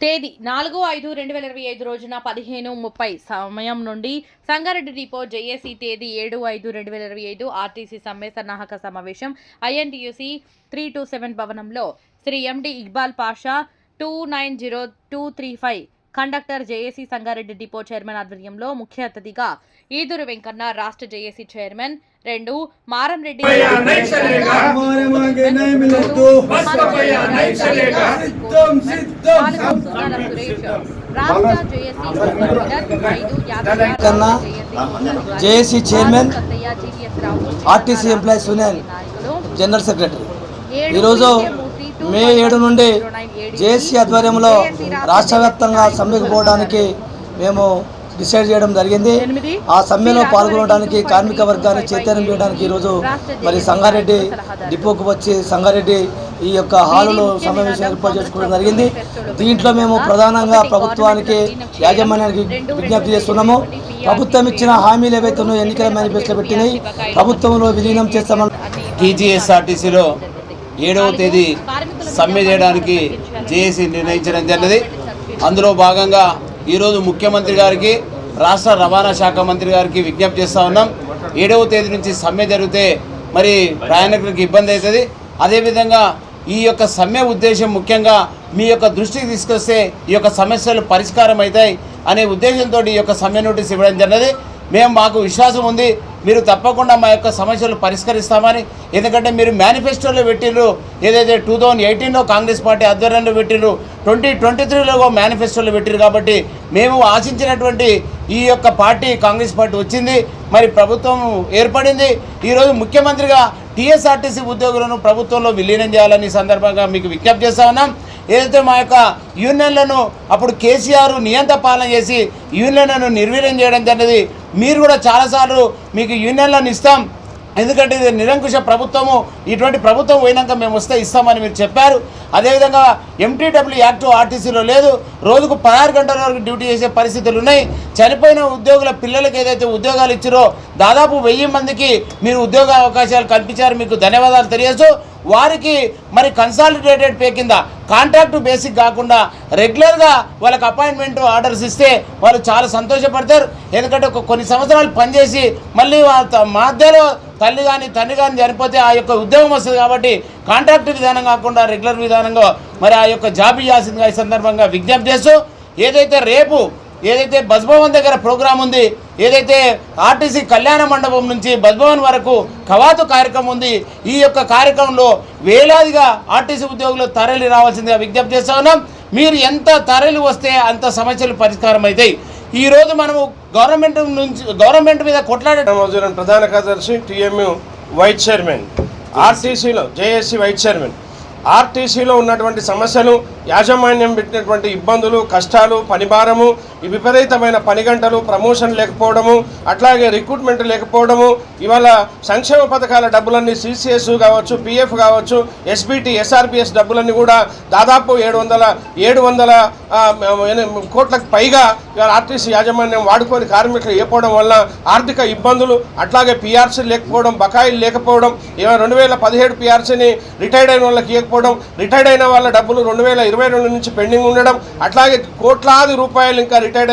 తేదీ నాలుగు ఐదు రెండు వేల ఇరవై ఐదు రోజున పదిహేను ముప్పై సమయం నుండి సంగారెడ్డి డిపో జేఏసీ తేదీ ఏడు ఐదు రెండు వేల ఇరవై ఐదు ఆర్టీసీ సమ్మె సన్నాహక సమావేశం ఐఎన్టీయూసీ త్రీ టూ సెవెన్ భవనంలో Shri MD Iqbal Pasha two nine zero two three five conductor JAC Sangareddy depot chairman ఆధ్వర్యంలో ముఖ్య అతిథిగా ఈదురు వెంకన్న రాష్ట్ర జేఏసీ చైర్మన్ రెండు Maram Reddy JAC chairman RTC employee Sunil general secretary. ఈరోజు మే ఏడు నుండి జేఏసీ ఆధ్వర్యంలో రాష్ట్ర వ్యాప్తంగా సమ్మెకు పోవడానికి మేము డిసైడ్ చేయడం జరిగింది. ఆ సమ్మెలో పాల్గొనడానికి కార్మిక వర్గాన్ని చైతన్యం చేయడానికి ఈరోజు మరి సంగారెడ్డి డిపోకు వచ్చి సంగారెడ్డి ఈ యొక్క హాలులో సమావేశం ఏర్పాటు చేసుకోవడం జరిగింది. దీంట్లో మేము ప్రధానంగా ప్రభుత్వానికి యాజమాన్యానికి విజ్ఞప్తి చేస్తున్నాము. ప్రభుత్వం ఇచ్చిన హామీలు ఏవైతే ఉన్నాయో ఎన్నికల మేనిఫెస్టో పెట్టినాయి. ప్రభుత్వంలో విలీనం చేస్తామని టీజీఎస్ఆర్టీసీలో ఏడవ తేదీ సమ్మె చేయడానికి జేఏసీ నిర్ణయించడం జరిగినది. అందులో భాగంగా ఈరోజు ముఖ్యమంత్రి గారికి రాష్ట్ర రవాణా శాఖ మంత్రి గారికి విజ్ఞప్తి చేస్తూ ఉన్నాం. ఏడవ తేదీ నుంచి సమ్మె జరిగితే మరి ప్రయాణికులకు ఇబ్బంది అవుతుంది. అదేవిధంగా ఈ యొక్క సమ్మె ఉద్దేశం ముఖ్యంగా మీ యొక్క దృష్టికి తీసుకొస్తే ఈ యొక్క సమస్యలు పరిష్కారం అవుతాయి అనే ఉద్దేశంతో ఈ యొక్క సమ్మె నోటీస్ ఇవ్వడం జరిగినది. మేము మాకు విశ్వాసం ఉంది. మీరు తప్పకుండా మా యొక్క సమస్యలు పరిష్కరిస్తామని ఎందుకంటే మీరు మేనిఫెస్టోలో పెట్టిర్రు ఏదైతే టూ థౌజండ్ ఎయిటీన్లో కాంగ్రెస్ పార్టీ ఆధ్వర్యంలో పెట్టిర్రు ట్వంటీ ట్వంటీ త్రీలో మేనిఫెస్టోలో పెట్టిరు కాబట్టి మేము ఆశించినటువంటి ఈ యొక్క పార్టీ కాంగ్రెస్ పార్టీ వచ్చింది మరి ప్రభుత్వం ఏర్పడింది. ఈరోజు ముఖ్యమంత్రిగా టీఎస్ఆర్టీసీ ఉద్యోగులను ప్రభుత్వంలో విలీనం చేయాలని సందర్భంగా మీకు విజ్ఞప్తి చేస్తా ఉన్నాం. ఏదైతే మా యొక్క యూనియన్లను అప్పుడు కేసీఆర్ నియంత పాలన చేసి యూనియన్లను నిర్వీర్యం చేయడం జరిగింది మీరు కూడా చాలాసార్లు మీకు యూనియన్లను ఇస్తాం. ఎందుకంటే ఇది నిరంకుశ ప్రభుత్వము. ఇటువంటి ప్రభుత్వం పోయినాక మేము వస్తే ఇస్తామని మీరు చెప్పారు. అదేవిధంగా ఎంటీడబ్ల్యూ యాక్ట్ ఆర్టీసీలో లేదు. రోజుకు పదహారు గంటల వరకు డ్యూటీ చేసే పరిస్థితులు ఉన్నాయి. చనిపోయిన ఉద్యోగుల పిల్లలకి ఏదైతే ఉద్యోగాలు ఇచ్చారో దాదాపు వెయ్యి మందికి మీరు ఉద్యోగ అవకాశాలు కల్పించారు. మీకు ధన్యవాదాలు తెలియజేస్తూ వారికి మరి కన్సాలిడేటెడ్ పే కింద కాంట్రాక్ట్ బేసిక్ కాకుండా రెగ్యులర్గా వాళ్ళకి అపాయింట్మెంట్ ఆర్డర్స్ ఇస్తే వాళ్ళు చాలా సంతోషపడతారు. ఎందుకంటే ఒక కొన్ని సంవత్సరాలు పనిచేసి మళ్ళీ వా- మధ్యలో తల్లి కానీ తండ్రి కానీ చనిపోతే ఆ యొక్క ఉద్యోగం వస్తుంది కాబట్టి కాంట్రాక్ట్ విధానం కాకుండా రెగ్యులర్ విధానంగా మరి ఆ యొక్క జాబ్ ఇవ్వాల్సిందిగా ఈ సందర్భంగా విజ్ఞప్తి చేస్తూ ఏదైతే రేపు ఏదైతే బస్భవన్ దగ్గర ప్రోగ్రాం ఉంది ఏదైతే ఆర్టీసీ కళ్యాణ మండపం నుంచి బస్భవన్ వరకు కవాతు కార్యక్రమం ఉంది ఈ యొక్క కార్యక్రమంలో వేలాదిగా ఆర్టీసీ ఉద్యోగులు తరలి రావాల్సిందిగా విజ్ఞప్తి చేస్తా ఉన్నాం. మీరు ఎంత తరలి వస్తే అంత సమస్యలు పరిష్కారం అవుతాయి. ఈ రోజు మనము గవర్నమెంట్ నుంచి గవర్నమెంట్ మీద కొట్లాడే ప్రధాన కార్యదర్శి టీఎంయు వైస్ చైర్మన్ ఆర్టీసీలో జేఏసీ వైస్ చైర్మన్. ఆర్టీసీలో ఉన్నటువంటి సమస్యలు యాజమాన్యం పెట్టినటువంటి ఇబ్బందులు కష్టాలు పనిభారము ఈ విపరీతమైన పని గంటలు ప్రమోషన్ లేకపోవడము అట్లాగే రిక్రూట్మెంట్ లేకపోవడము ఇవాళ సంక్షేమ పథకాల డబ్బులన్నీ సిసిఎస్ కావచ్చు పిఎఫ్ కావచ్చు ఎస్బిటి ఎస్ఆర్పిఎస్ డబ్బులన్నీ కూడా దాదాపు ఏడు వందల ఏడు వందల కోట్లకు పైగా ఇవాళ ఆర్టీసీ యాజమాన్యం వాడుకొని కార్మికులు ఇవ్వకపోవడం వల్ల ఆర్థిక ఇబ్బందులు అట్లాగే పిఆర్సీ లేకపోవడం బకాయిలు లేకపోవడం ఇవాళ రెండు వేల పదిహేడు పిఆర్సీని రిటైర్డ్ అయిన వాళ్ళకి ఇవ్వకపోవడం రిటైర్డ్ అయిన వాళ్ళ డబ్బులు రెండు వేల ఇరవై రెండు నుంచి పెండింగ్ ఉండడం అట్లాగే కోట్లాది రూపాయలు ఇంకా రిటైర్డ్